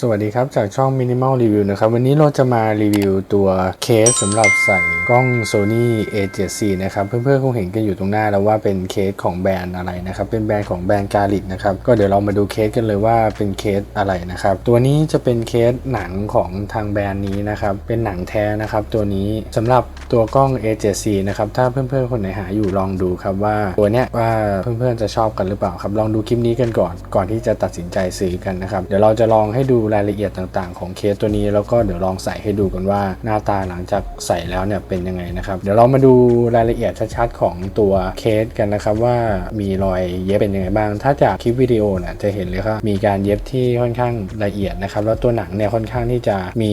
สวัสดีครับ จากช่อง Minimal Review นะครับ วันนี้เราจะมารีวิวตัวเคสสำหรับใส่กล้อง Sony A7C นะครับ เพื่อนๆคงเห็นกันอยู่ตรงหน้าแล้วว่าเป็นเคสของแบรนด์อะไรนะครับ เป็นแบรนด์ของแบรนด์กาลิกนะครับ ก็เดี๋ยวเรามาดูเคสกันเลยว่าเป็นเคสอะไรนะครับ ตัวนี้จะเป็นเคสหนังของทางแบรนด์นี้นะครับ เป็นหนังแท้นะครับ ตัวนี้สำหรับตัวกล้อง A7C นะครับ ถ้าเพื่อนๆคนไหนหาอยู่ลองดูครับว่าตัวเนี้ยว่าเพื่อนๆจะชอบกันหรือเปล่าครับ ลองดูคลิปนี้กันก่อน ก่อนที่จะตัดสินใจซื้อกันนะครับ เดี๋ยวเราจะลองให้ดูรายละเอียดต่างๆ ของเคสตัวนี้แล้วก็เดี๋ยวลองใส่ให้ดูกันว่าหน้าตาหลังจากใส่แล้วเนี่ยเป็นยังไงนะครับ เดี๋ยวเรามาดูรายละเอียดชัดๆของตัวเคสกันนะครับว่ามีรอยเย็บเป็นยังไงบ้าง ถ้าจากคลิปวิดีโอเนี่ยจะเห็นเลยครับมีการเย็บที่ค่อนข้างละเอียดนะครับแล้วตัวหนังเนี่ยค่อนข้างที่จะมี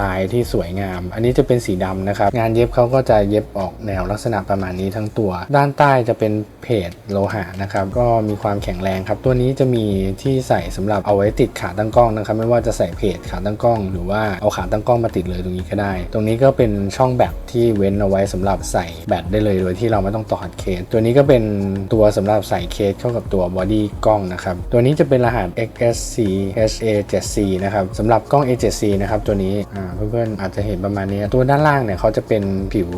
ลายที่สวยงาม อันนี้จะเป็นสีดำนะครับงานเย็บเขาก็จะเย็บออกแนวลักษณะประมาณนี้ทั้งตัว ด้านใต้จะเป็นเพจโลหะนะครับก็มีความแข็งแรงครับตัวนี้จะมีที่ใส่สำหรับเอาไว้ติดขาตั้งกล้องนะครับไม่ว่าจะใส่เพจขาตั้งกล้อง หรือว่าเอาขาตั้งกล้องมาติดเลยตรงนี้ก็ได้ ตรงนี้ก็เป็นช่องแบตที่เว้นเอาไว้สำหรับใส่แบตได้เลยโดยที่เราไม่ต้องต่อหัดเคส ตัวนี้ก็เป็นตัวสำหรับใส่เคสเข้ากับตัวบอดี้กล้องนะครับ ตัวนี้จะเป็นรหัส XSC HA7C นะครับสำหรับกล้อง A7C นะครับตัวนี้เพื่อนๆอาจจะเห็นประมาณนี้ ตัวด้านล่างเนี่ยเขาจะเป็นผิว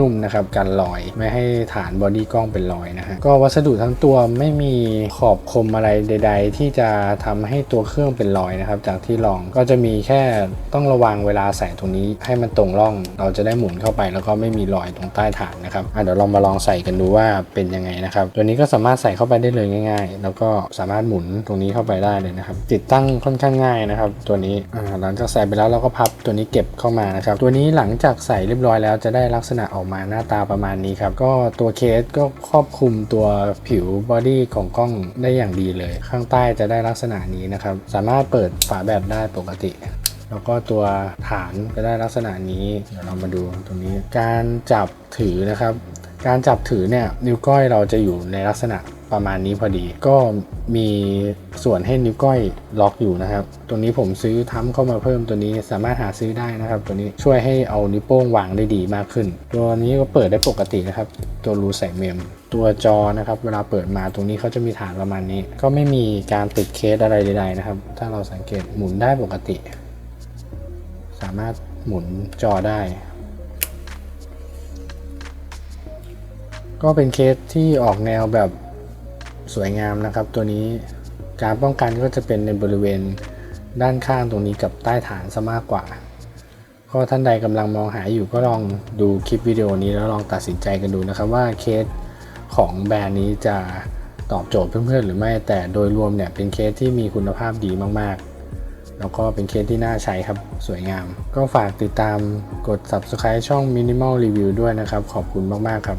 นุ่มๆนะครับกันรอยไม่ให้ฐานบอดี้กล้องเป็นรอยนะฮะก็วัสดุทั้งตัวไม่มีขอบคมอะไรใด ๆ ที่จะทำให้ตัวเครื่องเป็นรอยนะครับจากที่ลองก็จะมีแค่ต้องระวังเวลาใส่ตรงนี้ ให้มันตรงร่อง เราจะได้หมุนเข้าไปแล้วก็ไม่มีรอยตรงใต้ฐานนะครับเดี๋ยวเรามาลองใส่กันดูว่าเป็นยังไงนะครับ ตัวนี้ก็สามารถใส่เข้าไปได้เลยง่าย ๆ แล้วก็สามารถหมุนตรงนี้เข้าไปได้เลยนะครับ ติดตั้งค่อนข้างง่ายนะครับ ตัวนี้หลังจากใส่ไปแล้วเราก็พับตัวนี้เก็บเข้ามานะครับ ตัวนี้หลังจากใส่เรียบร้อยแล้วจะได้ลักษณะออกมาหน้าตาประมาณนี้ครับ ก็ตัวเคสก็ครอบคลุมตัวผิวบอดี้ของกล้องได้อย่างดีเลย ข้างใต้จะได้ลักษณะนี้นะครับ สามารถเปิดฝาแบบได้ปกติ แล้วก็ตัวฐานจะได้ลักษณะนี้ เดี๋ยวเรามาดูตรงนี้ การจับถือนะครับ การจับถือเนี่ยนิ้วก้อยเราจะอยู่ในลักษณะ ประมาณนี้พอดี ก็มีส่วนให้นิ้วก้อยล็อกอยู่นะครับ ตัวนี้ผมซื้อทั้มเข้ามาเพิ่มตัวนี้สามารถหาซื้อได้นะครับ ตัวนี้ช่วยให้เอานิ้วโป้งวางได้ดีมากขึ้น ตัวนี้ก็เปิดได้ปกตินะครับ ตัวรูใส่เมม ตัวจอนะครับ เวลาเปิดมาตรงนี้เขาจะมีฐานประมาณนี้ ก็ไม่มีการติดเคสอะไรใดๆนะครับ ถ้าเราสังเกตหมุนได้ปกติ สามารถหมุนจอได้ก็เป็นเคสที่ออกแนวแบบ สวยงามนะครับ ตัวนี้การป้องกันก็จะเป็นในบริเวณด้านข้างตรงนี้กับใต้ฐานซะมากกว่า ก็ท่านใดกำลังมองหาอยู่ก็ลองดูคลิปวิดีโอนี้แล้วลองตัดสินใจกันดูนะครับว่าเคสของแบรนด์นี้จะตอบโจทย์เพื่อนๆหรือไม่ แต่โดยรวมเนี่ยเป็นเคสที่มีคุณภาพดีมากๆ แล้วก็เป็นเคสที่น่าใช้ครับสวยงาม ก็ฝากติดตามกด subscribe ช่อง Minimal Review ด้วยนะครับ ขอบคุณมากๆครับ